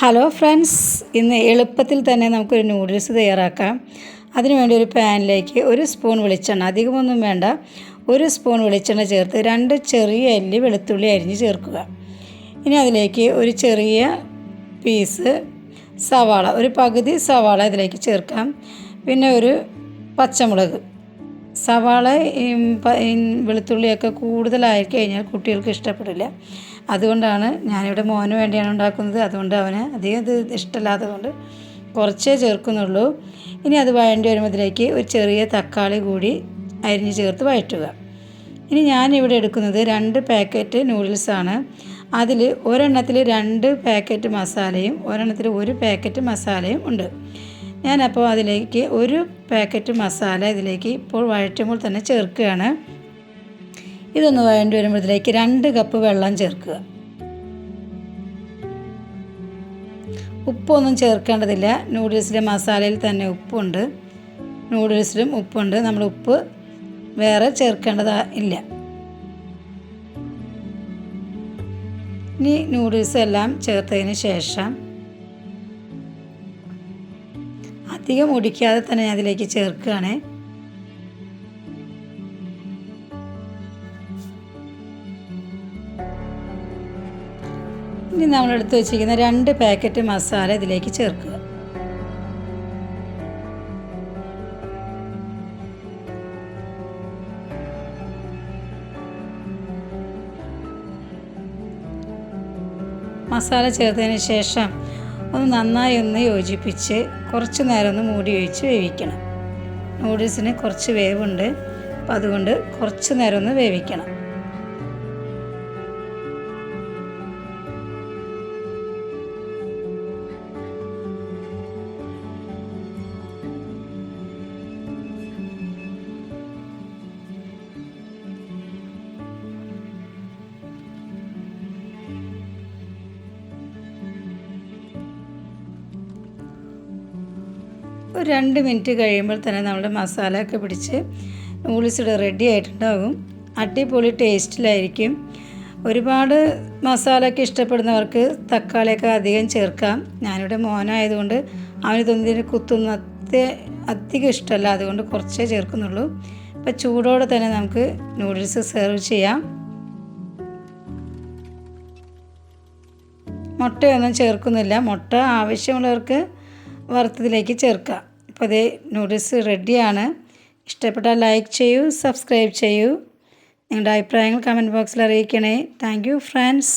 Hello friends ഇന്ന് എളുപ്പത്തിൽ തന്നെ നമുക്കൊരു നൂഡിൽസ് തയ്യാറാക്കാം. അതിനുവേണ്ടി ഒരു പാനിലേക്ക് ഒരു സ്പൂൺ വെളിച്ചെണ്ണ അധികമൊന്നും വേണ്ട. ഒരു സ്പൂൺ വെളിച്ചെണ്ണ ചേർത്ത് രണ്ട് ചെറിയ അല്ലി വെളുത്തുള്ളി അരിഞ്ഞ് ചേർക്കുക. ഇനി അതിലേക്ക് ഒരു ചെറിയ പീസ് സവാള ഒരു പകുതി സവാള ഇതിലേക്ക് ചേർക്കാം. പിന്നെ ഒരു പച്ചമുളക്. സവാള വെളുത്തുള്ളിയൊക്കെ കൂടുതലായി കഴിഞ്ഞാൽ കുട്ടികൾക്ക് ഇഷ്ടപ്പെടില്ല. അതുകൊണ്ടാണ് ഞാനിവിടെ മോന് വേണ്ടിയാണ് ഉണ്ടാക്കുന്നത്. അതുകൊണ്ട് അവന് അധികം ഇത് ഇഷ്ടമില്ലാത്തതുകൊണ്ട് കുറച്ചേ ചേർക്കുന്നുള്ളൂ. ഇനി അത് വഴണ്ടി വരുമ്പോഴത്തേക്ക് ഒരു ചെറിയ തക്കാളി കൂടി അരിഞ്ഞ് ചേർത്ത് വഴറ്റുക. ഇനി ഞാനിവിടെ എടുക്കുന്നത് രണ്ട് പാക്കറ്റ് നൂഡിൽസാണ്. അതിൽ ഒരെണ്ണത്തിൽ രണ്ട് പാക്കറ്റ് മസാലയും ഒരെണ്ണത്തിൽ ഒരു പാക്കറ്റ് മസാലയും ഉണ്ട്. ഞാനപ്പോൾ അതിലേക്ക് ഒരു പാക്കറ്റ് മസാല ഇതിലേക്ക് ഇപ്പോൾ വഴറ്റുമ്പോൾ തന്നെ ചേർക്കുകയാണ്. ഇതൊന്ന് വഴണ്ടി വരുമ്പോഴത്തേക്ക് രണ്ട് കപ്പ് വെള്ളം ചേർക്കുക. ഉപ്പൊന്നും ചേർക്കേണ്ടതില്ല. നൂഡിൽസിലെ മസാലയിൽ തന്നെ ഉപ്പുണ്ട്. നൂഡിൽസിലും ഉപ്പുണ്ട്. നമ്മൾ ഉപ്പ് വേറെ ചേർക്കേണ്ടത് ഇല്ല. ഇനി നൂഡിൽസ് എല്ലാം ചേർത്തതിന് ശേഷം അധികം ഒടിക്കാതെ തന്നെ ഞാൻ അതിലേക്ക് ചേർക്കുകയാണ്. ഇനി നമ്മൾ എടുത്ത് വെച്ചിരിക്കുന്ന രണ്ട് പാക്കറ്റ് മസാല ഇതിലേക്ക് ചേർക്കുക. മസാല ചേർത്തതിന് ശേഷം ഒന്ന് നന്നായി ഒന്ന് യോജിപ്പിച്ച് കുറച്ച് നേരം ഒന്ന് മൂടി ഒഴിച്ച് വേവിക്കണം. നൂഡിൽസിന് കുറച്ച് വേവുണ്ട്. അപ്പം അതുകൊണ്ട് കുറച്ച് നേരം ഒന്ന് വേവിക്കണം. ഒരു രണ്ട് മിനിറ്റ് കഴിയുമ്പോൾ തന്നെ നമ്മുടെ മസാല ഒക്കെ പിടിച്ച് ഇവിടെ റെഡി ആയിട്ടുണ്ടാകും. അടിപൊളി ടേസ്റ്റിലായിരിക്കും. ഒരുപാട് മസാലയൊക്കെ ഇഷ്ടപ്പെടുന്നവർക്ക് തക്കാളിയൊക്കെ അധികം ചേർക്കാം. ഞാനിവിടെ മോനായതുകൊണ്ട് അവനിതൊന്നിന് കുത്തുന്ന അധികം ഇഷ്ടമല്ല. അതുകൊണ്ട് കുറച്ചേ ചേർക്കുന്നുള്ളൂ. അപ്പം ചൂടോടെ തന്നെ നമുക്ക് നൂഡിൽസ് സെർവ് ചെയ്യാം. മുട്ടയൊന്നും ചേർക്കുന്നില്ല. മുട്ട ആവശ്യമുള്ളവർക്ക് വറുത്തതിലേക്ക് ചേർക്കാം. അപ്പോൾ അതേ നൂഡിൽസ് റെഡിയാണ് ഇഷ്ടപ്പെട്ടാൽ ലൈക്ക് ചെയ്യൂ സബ്സ്ക്രൈബ് ചെയ്യൂ. നിങ്ങളുടെ അഭിപ്രായങ്ങൾ കമന്റ് ബോക്സിൽ അറിയിക്കണേ. Thank friends